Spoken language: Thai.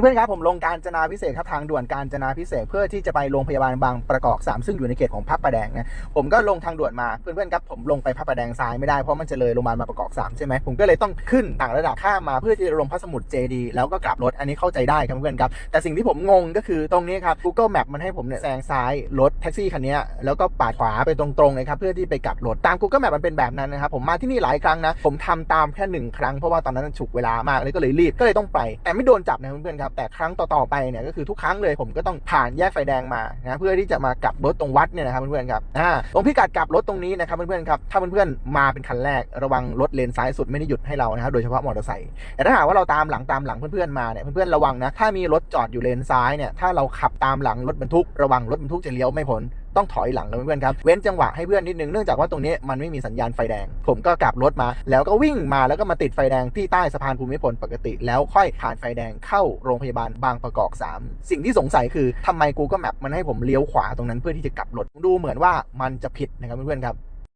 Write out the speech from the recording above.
เพื่อนๆครับผมลงการจนาพิเศษครับทางด่วนการจนาพิเศษเพื่อที่จะไปโรงพยาบาลบางประกอบ3ซึ่งอยู่ในเขตของพระประแดงนะผมก็ลงทางด่วนมาเพื่อนๆครับผมลงไปพระประแดงซ้ายไม่ได้เพราะมันจะเลยโรงพยาบาลบาประกอบ3ใช่ไหมผมก็เลยต้องขึ้นต่างระดับข้ามมาเพื่อที่จะลงพระสมุทรเจดีแล้วก็กลับรถอันนี้เข้าใจได้ครับเพื่อนๆครับแต่สิ่งที่ผมงงก็คือตรงนี้ครับ Google Map มันให้ผมเนี่ยแซงซ้ายรถแท็กซี่คันนี้แล้วก็ปาดขวาไปตรงๆเลยครับเพื่อที่ไปกลับรถตาม Google Map มันเป็นแบบนั้นนะครับผมมาที่นี่หลายครั้งนะผมทำตามแค่หนึ่งครั้งเพราะว่าตอนนั้นฉุกเวลามากเลยก็เลยรีบก็เลยต้องไปแต่ไม่โดนจับนะเพื่อนๆครับแต่ครั้งต่อๆไปเนี่ยก็คือทุกครั้งเลยผมก็ต้องผ่านแยกไฟแดงมานะเพื่อที่จะมากลับรถตรงวัดเนี่ยนะครับเพื่อนๆครับอ่าตรงพิกัดกลับรถตรงนี้นะครับเพื่อนๆครับถ้าเพื่อนๆมาเป็นคันแรกระวังรถเลนซ้ายสุดไม่ได้หยุดให้เรานะครับโดยเฉพาะมอเตอร์ไซค์แต่ถ้าหากว่าเราตามหลังตามหลังเพื่อนๆมาเนี่ยเพื่อนๆระวังนะถ้ามีรถจอดอยู่เลนซ้ายเนี่ยถ้าเราขับตามหลังรถบรรทุกระวังรถบรรทุกจะเลี้ยวไม่พ้น ต้องถอยหลังนะเพื่อนครับเว้นจังหวะให้เพื่อนนิดนึงเนื่องจากว่าตรงนี้มันไม่มีสัญญาณไฟแดง ผมก็กลับรถมา แล้วก็วิ่งมาแล้วก็มาติดไฟแดงที่ใต้สะพานภูมิพลปกติ แล้วค่อยผ่านไฟแดงเข้าโรงพยาบาลบางประกอบ 3 สิ่งที่สงสัยคือทำไม Google Map มันให้ผมเลี้ยวขวาตรงนั้นเพื่อที่จะกลับรถดูเหมือนว่ามันจะผิดนะครับเพื่อนๆครับ